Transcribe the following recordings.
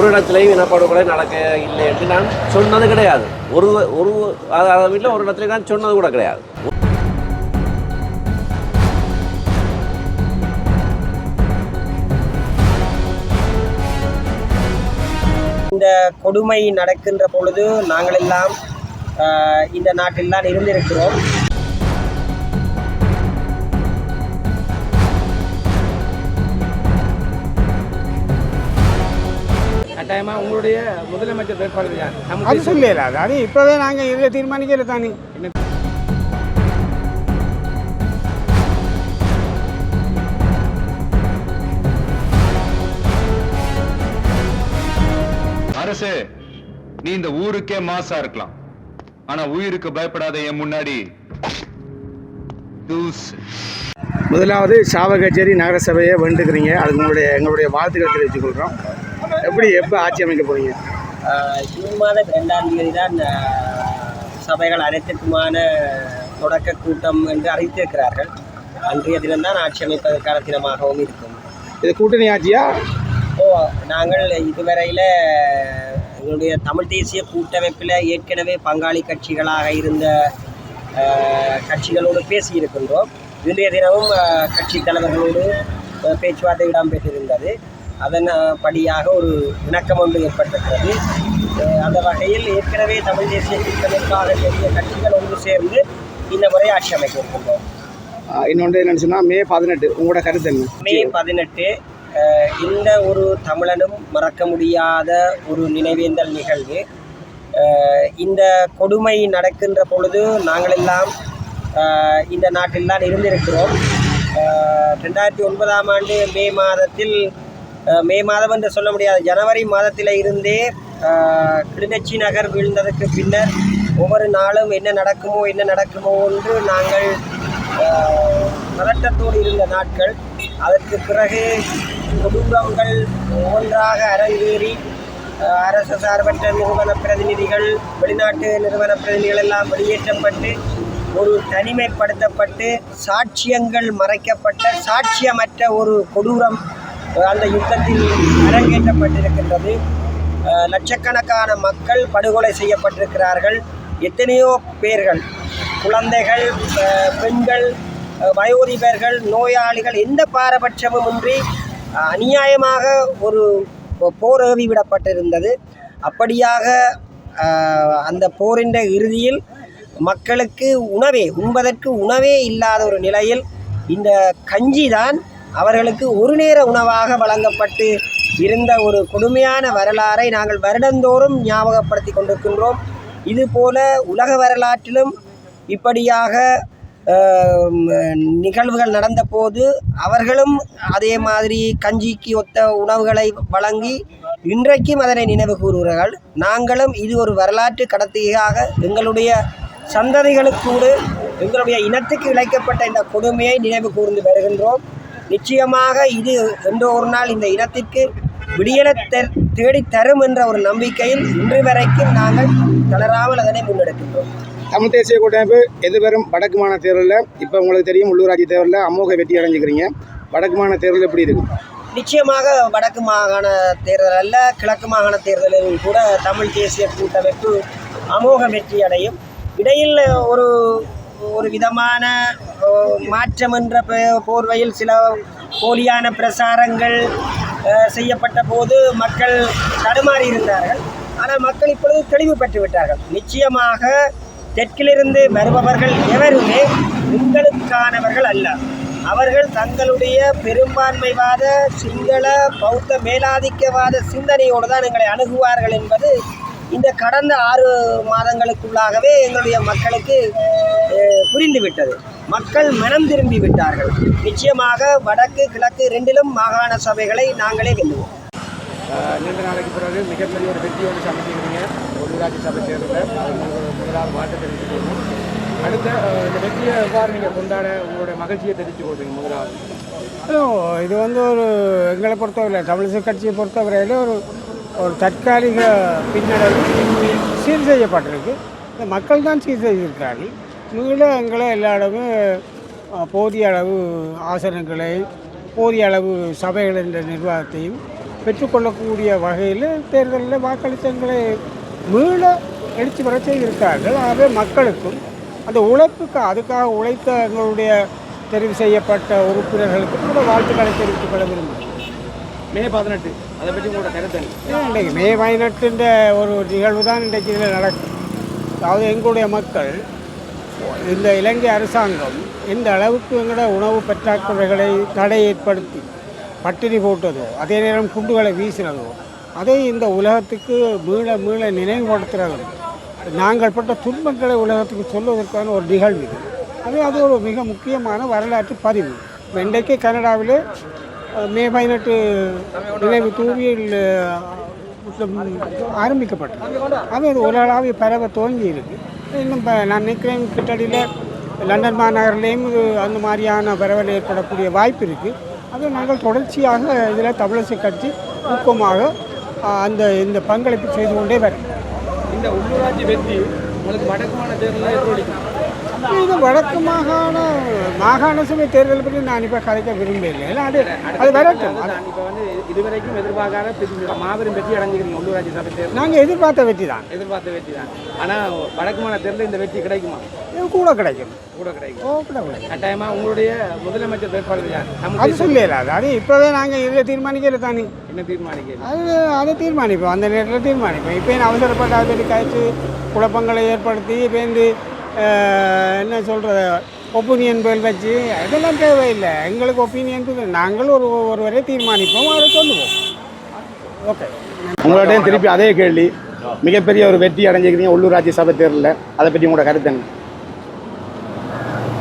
ஒரு இடத்துலையும் இனப்படுகொலை நடக்க இல்லை என்று நான் சொன்னது கிடையாது. ஒரு ஒரு அளவில் ஒரு இடத்துல நான் சொன்னது கூட கிடையாது. இந்த கொடுமை நடக்கின்ற பொழுது நாங்கள் எல்லாம் ஆஹ், இந்த நாட்டில் தான் இருந்திருக்கிறோம். கட்டாயமாக உங்களுடைய முதலமைச்சர் வேட்பாளர் யார்? அது சொல்லல அது அது இப்போவே நாங்கள் இதில் தீர்மானிக்கல தானே. அரசு நீ இந்த ஊருக்கே மாசா இருக்கலாம். ஆனா உயிருக்கு பயப்படாத என் முன்னாடி முதலாவது சாவகச்சேரி நகரசபையை வேண்டுக்கிறீங்க அதுக்கு உங்களுடைய எங்களுடைய வாழ்த்துக்களை தெரிவித்துக் கொள்கிறோம். எப்படி எப்போ ஆட்சி அமைக்க போறீங்க? ஆஹ், ஜூன் மாதம் ரெண்டாம் தேதி தான் சபைகள் அனைத்திற்குமான தொடக்க கூட்டம் என்று அறிவித்திருக்கிறார்கள். அன்றைய தினம்தான் ஆட்சி அமைப்பதற்கான தினமாகவும் இருக்கும். இது கூட்டணி ஆட்சியா? ஓ நாங்கள் இதுவரையில் எங்களுடைய தமிழ் தேசிய கூட்டமைப்பில் ஏற்கனவே பங்காளி கட்சிகளாக இருந்த கட்சிகளோடு பேசியிருக்கின்றோம். இன்றைய தினமும் கட்சி தலைவர்களோடு பேச்சுவார்த்தை இடம்பெற்றிருந்தது. அதன் படியாக ஒரு இணக்கம் ஒன்று ஏற்பட்டிருக்கிறது. அந்த வகையில் ஏற்கனவே தமிழ் தேசிய கூட்டமைப்பாக பெரிய கட்சிகள் ஒன்று சேர்ந்து இந்த முறை ஆட்சி அமைக்க இருக்கின்றோம் இன்னொன்று என்னன்னு சொன்னால் மே பதினெட்டு. உங்களோட கருத்து என்ன? மே பதினெட்டு இந்த ஒரு தமிழனும் மறக்க முடியாத ஒரு நினைவேந்தல் நிகழ்வு. இந்த கொடுமை நடக்கின்ற பொழுது நாங்களெல்லாம் இந்த நாட்டில் தான் இருந்திருக்கிறோம். ரெண்டாயிரத்தி ஒன்பதாம் ஆண்டு மே மாதத்தில் மே மாதம் என்று சொல்ல முடியாது. ஜனவரி மாதத்தில் இருந்தே கிளிநொச்சி நகர் வீழ்ந்ததற்கு பின்னர் ஒவ்வொரு நாளும் என்ன நடக்குமோ என்ன நடக்குமோ என்று நாங்கள் பதட்டத்தோடு இருந்த நாட்கள். அதற்கு பிறகு குடும்பங்கள் ஒவ்வொன்றாக அரங்கேறி அரசு சார்பற்ற நிறுவன பிரதிநிதிகள் வெளிநாட்டு நிறுவன பிரதிநிதிகள் எல்லாம் வெளியேற்றப்பட்டு ஒரு தனிமைப்படுத்தப்பட்டு சாட்சியங்கள் மறைக்கப்பட்ட சாட்சியமற்ற ஒரு கொடூரம் அந்த யுத்தத்தில் அரங்கேற்றப்பட்டிருக்கின்றது. லட்சக்கணக்கான மக்கள் படுகொலை செய்யப்பட்டிருக்கிறார்கள். எத்தனையோ பேர்கள் குழந்தைகள் பெண்கள் வயோதிபர்கள் நோயாளிகள் எந்த பாரபட்சமுமின்றி அநியாயமாக ஒரு போர் ஏவி விடப்பட்டிருந்தது. அப்படியாக அந்த போரின்ற இறுதியில் மக்களுக்கு உணவே உண்பதற்கு உணவே இல்லாத ஒரு நிலையில் இந்த கஞ்சி தான் அவர்களுக்கு ஒரு நேர உணவாக வழங்கப்பட்டு இருந்த ஒரு கொடுமையான வரலாறை நாங்கள் வருடந்தோறும் ஞாபகப்படுத்தி கொண்டிருக்கின்றோம். இதுபோல உலக வரலாற்றிலும் இப்படியாக நிகழ்வுகள் நடந்தபோது அவர்களும் அதே மாதிரி கஞ்சிக்கு ஒத்த உணவுகளை வழங்கி இன்றைக்கும் அதனை நினைவு கூறுகிறார்கள். நாங்களும் இது ஒரு வரலாற்று கடத்தியாக எங்களுடைய சந்ததிகளுக்கூடு எங்களுடைய இனத்துக்கு இழைக்கப்பட்ட இந்த கொடுமையை நினைவு கூர்ந்து வருகின்றோம். நிச்சயமாக இது என்றோ ஒரு நாள் இந்த இனத்திற்கு விடியலை தெ- தேடித் தரும் என்ற ஒரு நம்பிக்கையில் இன்று வரைக்கும் நாங்கள் தளராமல் அதனை முன்னெடுக்கின்றோம். தமிழ் தேசிய கூட்டமைப்பு எதிர்வரும் வடக்கு மாநில தேர்தலில் இப்போ உங்களுக்கு தெரியும் உள்ளூராட்சி தேர்தலில் அமோக வெற்றி அடைஞ்சிக்கிறீங்க. வடக்கு மாநில தேர்தல் எப்படி இருக்கு? நிச்சயமாக வடக்கு மாகாண தேர்தல் அல்ல கிழக்கு மாகாண தேர்தலில் கூட தமிழ் தேசிய கூட்டமைப்பு அமோக வெற்றி அடையும். இடையில் ஒரு ஒரு விதமான மாற்றம் என்ற போர்வையில் சில போலியான பிரசாரங்கள் செய்யப்பட்ட போது மக்கள் தடுமாறி இருந்தார்கள். ஆனால் மக்கள் இப்பொழுது தெளிவு பெற்று விட்டார்கள். நிச்சயமாக தெற்கிலிருந்து வருபவர்கள் எவருமே உங்களுக்கானவர்கள் அல்ல. அவர்கள் தங்களுடைய பெரும்பான்மைவாத சிங்கள பௌத்த மேலாதிக்கவாத சிந்தனையோடு தான் எங்களை அணுகுவார்கள் என்பது இந்த கடந்த ஆறு மாதங்களுக்குள்ளாகவே எங்களுடைய மக்களுக்கு புரிந்துவிட்டது. மக்கள் மனம் திரும்பி விட்டார்கள். நிச்சயமாக வடக்கு கிழக்கு ரெண்டிலும் மாகாண சபைகளை நாங்களே வெல்லுவோம். நீண்ட நாளைக்கு பிறகு மிகப்பெரிய ஒரு வெற்றி ஒன்று சமைச்சிருக்கீங்க உள்ளூராட்சி சபை தேர்தலில் முதலாவது வாழ்த்து தெரிவிச்சுக்கணும் அடுத்த இந்த வெற்றியை எவ்வாறு நீங்கள் கொண்டாட உங்களுடைய மகிழ்ச்சியை தெரிவித்து கொள்றீங்க முதலாவது ஓ, இது வந்து ஒரு எங்களை பொறுத்தவரை தமிழிசை கட்சியை பொறுத்தவரையில் ஒரு ஒரு தற்காலிக பின்னடைவு சீர் செய்யப்பட்டிருக்கு. இந்த மக்கள் தான் சீர் செய்திருக்கிறார்கள். மீள எங்களை எல்லா இடமும் போதிய அளவு ஆசனங்களை போதிய அளவு சபைகள் என்ற நிர்வாகத்தையும் பெற்றுக்கொள்ளக்கூடிய வகையில் தேர்தலில் வாக்களித்தங்களை மீள எழுச்சி பெற செய்திருக்கார்கள் ஆகவே மக்களுக்கும் அந்த உழைப்புக்கு அதுக்காக உழைத்த எங்களுடைய தெரிவு செய்யப்பட்ட உறுப்பினர்களுக்கும் கூட வாழ்த்துக்களை தெரிவித்துக் கொள்ள விரும்புகிறேன். மே பதினெட்டு. அதை பற்றி உங்களோட கருத்து என்ன? மே பதினெட்டுன்ற ஒரு நிகழ்வு தான் இன்றைக்கு இதில் நடக்கும். அதாவது எங்களுடைய மக்கள் இந்த இலங்கை அரசாங்கம் எந்த அளவுக்கு எங்களோட உணவு பற்றாக்குறைகளை தடை ஏற்படுத்தி பட்டினி போட்டதோ அதே நேரம் குண்டுகளை வீசினதோ அதை இந்த உலகத்துக்கு மீள மீள நினைவுபடுத்துகிறது நாங்கள் பட்ட துன்பங்களை உலகத்துக்கு சொல்வதற்கான ஒரு நிகழ்வு இது. அது அது ஒரு மிக முக்கியமான வரலாற்று பதிவு. இன்றைக்கு கனடாவிலே மே பதினெட்டு நினைவு தூவியில் ஆரம்பிக்கப்பட்டது. அது அது உலகளாவிய பரவ துவங்கி இருக்கு இன்னும் இப்போ நான் நினைக்கிறேன் கிட்டடியில் லண்டன் மாநகர்லேயும் இது அந்த மாதிரியான பரவல் ஏற்படக்கூடிய வாய்ப்பு இருக்குது அது நாங்கள் தொடர்ச்சியாக இதில் தமிழசை கட்சி ஊக்கமாக அந்த இந்த பங்களிப்பு செய்து கொண்டே வரும். இந்த உள்ளூராட்சி வெற்றி உங்களுக்கு வடக்குமான தேர்தலில் எதிரொலிக்கும். இது வடக்கு மாகாண மாகாண சபை தேர்தல் பற்றி நான் இப்போ கதைக்க விரும்பவில்லை. ஏன்னா அது அது வரட்டும். இப்போ வந்து இதுவரைக்கும் எதிர்பார்க்காத மாபெரும் வெற்றி அடைஞ்சிக்கிறீங்க உள்ளூராட்சி சபை தேர்தல். நாங்கள் எதிர்பார்த்த வெற்றி தான். எதிர்பார்த்த வெற்றி தான். ஆனால் வடக்குமான தேர்தலில் இந்த வெற்றி கிடைக்குமா? இது கூட கிடைக்கும். கூட கிடைக்கும். ஓ கூட கட்டாயமாக உங்களுடைய முதலமைச்சர் வேட்பாளர் யார்? அது தமிழ் சொல்லலாது அது இப்போவே நாங்கள் இதில் தீர்மானிக்கல தானே. என்ன தீர்மானிக்க அது அதை தீர்மானிப்போம். அந்த நேரத்தில் தீர்மானிப்போம். இப்போ அவசரப்பட்டு அதை கழிச்சு குழப்பங்களை ஏற்படுத்தி இப்போ என்ன சொல்கிறது ஒப்பீனியன் பேல் வச்சு அதெல்லாம் தேவையில்லை. எங்களுக்கு ஒப்பீனியன் நாங்கள் ஒரு ஒருவரை தீர்மானிப்போம் அதை சொல்லுவோம். ஓகே உங்கள்கிட்ட திருப்பி அதே கேள்வி. மிகப்பெரிய ஒரு வெற்றி அடைஞ்சிருக்கீங்க உள்ளூராட்சி சபை தேர்தலில். அதை பற்றி உங்களோட கருத்து என்ன?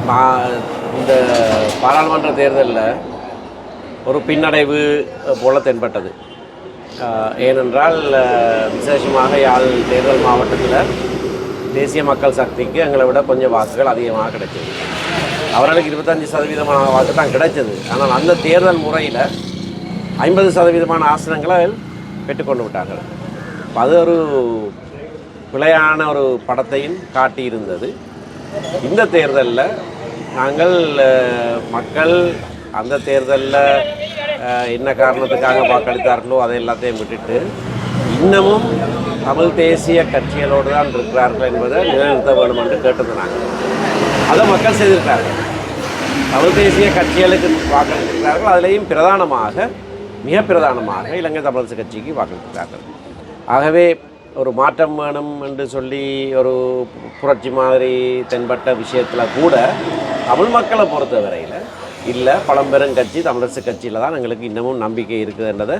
பா- இந்த பாராளுமன்ற தேர்தலில் ஒரு பின்னடைவு போல தென்பட்டது. ஏனென்றால் விசேஷமாக யாழ் தேர்தல் மாவட்டத்தில் தேசிய மக்கள் சக்திக்கு எங்களை விட கொஞ்சம் வாக்குகள் அதிகமாக கிடைச்சது. அவர்களுக்கு இருபத்தஞ்சி சதவீதமான வாக்கு தான் கிடைச்சது. ஆனால் அந்த தேர்தல் முறையில் ஐம்பது சதவீதமான ஆசனங்களை பெற்றுக்கொண்டு விட்டார்கள். அது ஒரு பிழையான ஒரு படத்தையும் காட்டியிருந்தது. இந்த தேர்தலில் நாங்கள் மக்கள் அந்த தேர்தலில் என்ன காரணத்துக்காக வாக்களித்தார்களோ அதை எல்லாத்தையும் விட்டுட்டு இன்னமும் தமிழ் தேசிய கட்சிகளோடு தான் இருக்கிறார்கள் என்பதை நிலைநிறுத்த வேண்டும் என்று கேட்டிருந்தாங்க அதை மக்கள் செய்திருக்கிறார்கள். தமிழ் தேசிய கட்சிகளுக்கு வாக்களித்திருக்கிறார்கள். அதிலேயும் பிரதானமாக மிக பிரதானமாக இலங்கை தமிழரசு கட்சிக்கு வாக்களித்திருக்கிறார்கள். ஆகவே ஒரு மாற்றம் வேணும் என்று சொல்லி ஒரு புரட்சி மாதிரி தென்பட்ட விஷயத்தில் கூட தமிழ் மக்களை பொறுத்தவரையில் இல்லை பழம்பெரும் கட்சி தமிழரசு கட்சியில் தான் எங்களுக்கு இன்னமும் நம்பிக்கை இருக்குதுன்றதை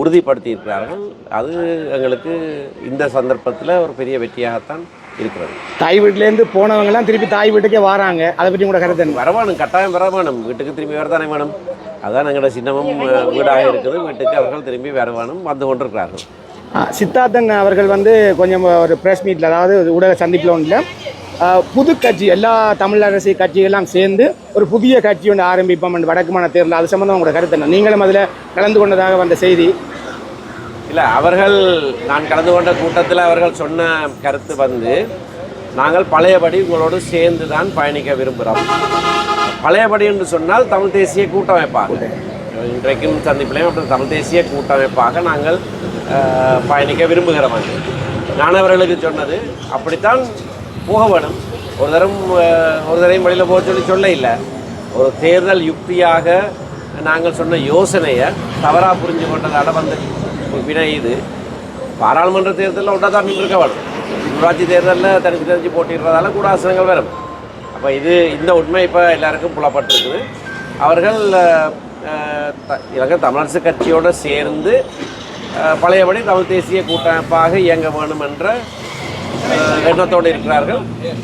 உறுதிப்படுத்தி இருக்கிறார்கள் அது எங்களுக்கு இந்த சந்தர்ப்பத்தில் ஒரு பெரிய வெற்றியாகத்தான் இருக்கிறது. தாய் வீட்டிலேருந்து போனவங்கலாம் திருப்பி தாய் வீட்டுக்கே வராங்க. அதை பற்றி உங்களோட கருத்து என்ன? வரவேணும் கட்டாயம் வர வேணும் வீட்டுக்கு திரும்பி வரதானே வேணும்? அதான் எங்களோட சின்னமும் வீடாக இருக்குது. வீட்டுக்கு அவர்கள் திரும்பி வர வேணும் வந்து கொண்டிருக்கிறார்கள். சித்தார்த்தன் அவர்கள் வந்து கொஞ்சம் ஒரு ப்ரெஸ் மீட்டில் அதாவது ஊடக சந்திப்பில் ஒன்றில் புது கட்சி எல்லா தமிழ் அரசியல் கட்சிகள்லாம் சேர்ந்து ஒரு புதிய கட்சி ஒன்று ஆரம்பிப்போம் என்று வடக்குமான தேர்தல். அது சம்மந்தம் உங்களோட கருத்து என்ன? நீங்களும் அதில் கலந்து கொண்டதாக வந்த செய்தி. இல்லை அவர்கள் நான் கலந்து கொண்ட கூட்டத்தில் அவர்கள் சொன்ன கருத்து வந்து நாங்கள் பழையபடி உங்களோடு சேர்ந்து தான் பயணிக்க விரும்புகிறோம். பழையபடி என்று சொன்னால் தமிழ் தேசிய கூட்டமைப்பாக. இன்றைக்கும் சந்திப்பிலையும் அப்புறம் தமிழ் தேசிய கூட்டமைப்பாக நாங்கள் பயணிக்க விரும்புகிறோம். நான் அவர்களுக்கு சொன்னது அப்படித்தான் போக வேணும் ஒரு தரம் ஒரு தரையும் வழியில் போக சொல்லி சொல்ல இல்லை ஒரு தேர்தல் யுக்தியாக நாங்கள் சொன்ன யோசனையை தவறாக புரிஞ்சு கொண்டதால் வந்த வினை இது. பாராளுமன்ற தேர்தலில் ஒன்றா தான் இருக்க வேணும் உள்ளாட்சி தேர்தலில் தனித்து தனிச்சு போட்டிடுறதால கூட ஆசனங்கள் வரும். அப்போ இது இந்த உண்மை இப்போ எல்லாருக்கும் புலப்பட்டிருக்குது. அவர்கள் இலங்கை தமிழரசு கட்சியோடு சேர்ந்து பழையபடி தமிழ் தேசிய கூட்டமைப்பாக இயங்க வேணும் என்ற எண்ணத்தோடு இருக்கிறார்கள்.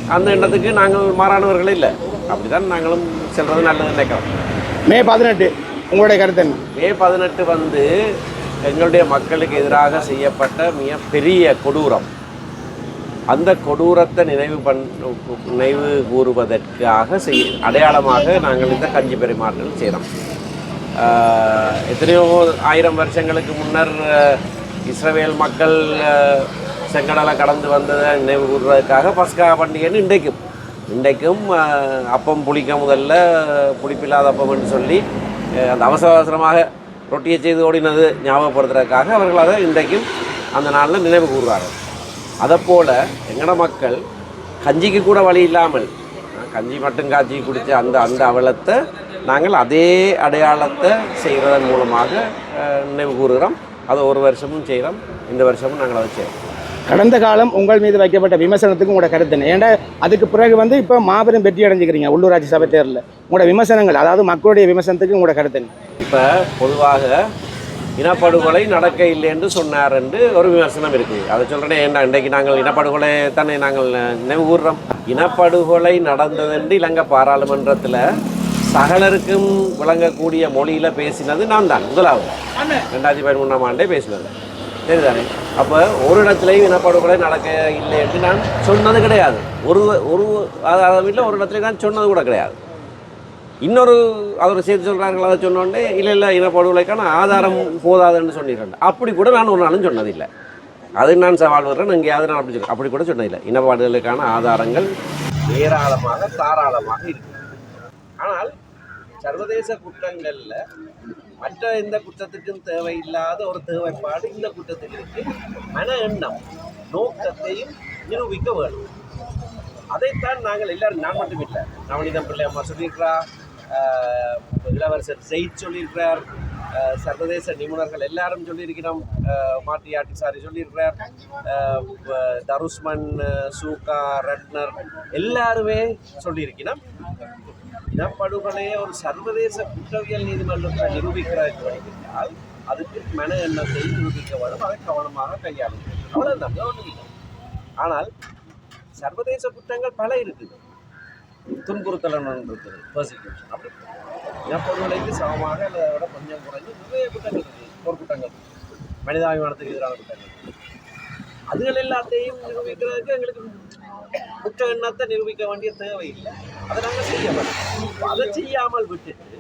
அந்த எண்ணத்துக்கு நாங்கள் மாறானவர்கள் இல்லை. அப்படிதான் நாங்களும் செல்வது நல்லது நினைக்கிறோம். மே பதினெட்டு உங்களுடைய கருத்து மே பதினெட்டு வந்து எங்களுடைய மக்களுக்கு எதிராக செய்யப்பட்ட மிக பெரிய கொடூரம். அந்த கொடூரத்தை நினைவு பண் நினைவு கூறுவதற்காக செய் அடையாளமாக நாங்கள் இந்த கஞ்சி பரிமாற்றல் செய்கிறோம் எத்தனையோ ஆயிரம் வருஷங்களுக்கு முன்னர் ஆஹ், இஸ்ரவேல் மக்கள் செங்கடலை கடந்து வந்ததை நினைவு கூறுவதற்காக பஸ்கா பண்டிகைன்னு இன்றைக்கும். இன்றைக்கும் அப்பம் புளிக்க முதல்ல புளிப்பில்லாத அப்பம்னு சொல்லி அந்த அவசர அவசரமாக ரொட்டியை செய்து ஓடினது ஞாபகப்படுத்துறதுக்காக அவர்கள் அதை இன்றைக்கும் அந்த நாளில் நினைவு கூறுவார்கள் அதைப்போல் எங்கட மக்கள் கஞ்சிக்கு கூட வழி இல்லாமல் கஞ்சி மட்டும் காய்ச்சி குடித்த அந்த அந்த அவலத்தை நாங்கள் அதே அடையாளத்தை செய்கிறதன் மூலமாக நினைவு கூறுகிறோம். அதை ஒரு வருஷமும் செய்கிறோம். இந்த வருஷமும் நாங்கள் அதை செய்கிறோம். கடந்த காலம் உங்கள் மீது வைக்கப்பட்ட விமர்சனத்துக்கு உங்களோட கருத்து என்ன? ஏன்டா அதுக்கு பிறகு வந்து இப்போ மாபெரும் வெற்றி அடைஞ்சிக்கிறீங்க உள்ளூராட்சி சபை தேர்தலில். உங்களோட விமர்சனங்கள் அதாவது மக்களுடைய விமர்சனத்துக்கு உங்களோட கருத்து என்ன? இப்போ பொதுவாக இனப்படுகொலை நடக்க இல்லை என்று சொன்னார் என்று ஒரு விமர்சனம் இருக்குது அதை சொல்கிறேனே ஏன்டா இன்றைக்கு நாங்கள் இனப்படுகொலை தானே நாங்கள் நினைவு கூறுறோம் இனப்படுகொலை நடந்ததென்று இலங்கை பாராளுமன்றத்தில் சகலருக்கும் விளங்கக்கூடிய மொழியில் பேசினது நான் தான் முதலாவது. ரெண்டாயிரத்தி பதிமூணாம் ஆண்டே பேசினது. சரிதானே அப்போ ஒரு இடத்துலையும் இனப்படுகொலை நடக்க இல்லை என்று நான் சொன்னது கிடையாது. ஒரு ஒரு வீட்டில் ஒரு இடத்துல நான் சொன்னது கூட கிடையாது. இன்னொரு அவர் சேர்த்து சொல்கிறார்கள் அதை சொன்னோடனே இல்லை இல்லை இனப்படுகொலைக்கான ஆதாரம் போதாதுன்னு சொல்லிடுறேன் அப்படி கூட நான் ஒரு நாளும் சொன்னதில்லை. அது நான் சவால் வர்றேன் எங்கேயாவது நான் அப்படி சொல்ல அப்படி கூட சொன்னதில்லை. இனப்பாடுகளுக்கான ஆதாரங்கள் ஏராளமாக தாராளமாக இருக்கு. ஆனால் சர்வதேச குற்றங்களில் மற்ற எந்த குற்றத்துக்கும் தேவையில்லாத ஒரு தேவைப்பாடு இந்த குற்றத்தில் இருக்கு. மன எண்ணம் நோக்கத்தையும் நிரூபிக்க வேண்டும். அதைத்தான் நாங்கள் எல்லாரும் நான் மட்டும் இல்லை நவநீதம் பிள்ளை அம்மா சொல்லியிருக்கிறா இளவரசர் ஜெயித் சொல்லியிருக்கிறார் சர்வதேச நிபுணர்கள் எல்லாரும் சொல்லியிருக்கிறோம் மாட்டி ஆட்டி சாரி சொல்லியிருக்கிறார் தருஷ்மன் தருஸ்மன் சூகா ரட்னர் எல்லாருமே சொல்லியிருக்கிறோம். இனப்படுகொலையை ஒரு சர்வதேச குற்றவியல் நீதிமன்றத்தில் நிரூபிக்கிறதுக்கு வழிவிட்டால் அதுக்கு மன எண்ணத்தை நிரூபிக்க வேண்டும் அதை கவனமாக கையாளும் அவ்வளோதான் ஒன்றும் ஆனால் சர்வதேச குற்றங்கள் பல இருக்குது. துன்புறுத்தல் இருக்குது பர்சிக்யூஷன் அப்படி இனப்படுகொலைக்கு சமமாக அதை விட கொஞ்சம் குறைஞ்சு நிறைய குற்றங்கள் இருக்குது. போர் குற்றங்கள் மனிதாபிமானத்துக்கு எதிரான குற்றங்கள். அதுகள் எல்லாத்தையும் நிரூபிக்கிறதுக்கு எங்களுக்கு குற்ற எண்ணத்தை நிரூபிக்க வேண்டிய தேவை இல்லை அதை நாங்கள் அதை செய்யாமல் விட்டுட்டு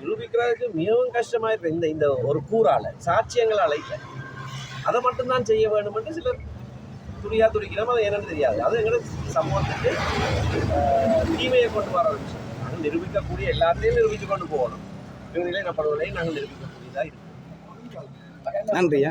நிரூபிக்கிறதுக்கு மிகவும் கஷ்டமாக இருக்கு இந்த இந்த ஒரு கூறால சாட்சியங்களால் இல்லை. அதை மட்டும்தான் செய்ய வேண்டும் என்று சிலர் துடியா துடிக்கிறோம் அது என்னன்னு தெரியாது. அது எங்களுக்கு சமூகத்துக்கு தீமையை கொண்டு வர ஒரு விஷயம். நாங்கள் நிரூபிக்கக்கூடிய எல்லாத்தையும் நிரூபித்து கொண்டு போகணும். இவங்களே நப்படுவதையும் நாங்கள் நிரூபிக்கக்கூடியதாக இருக்கும் நன்றியா?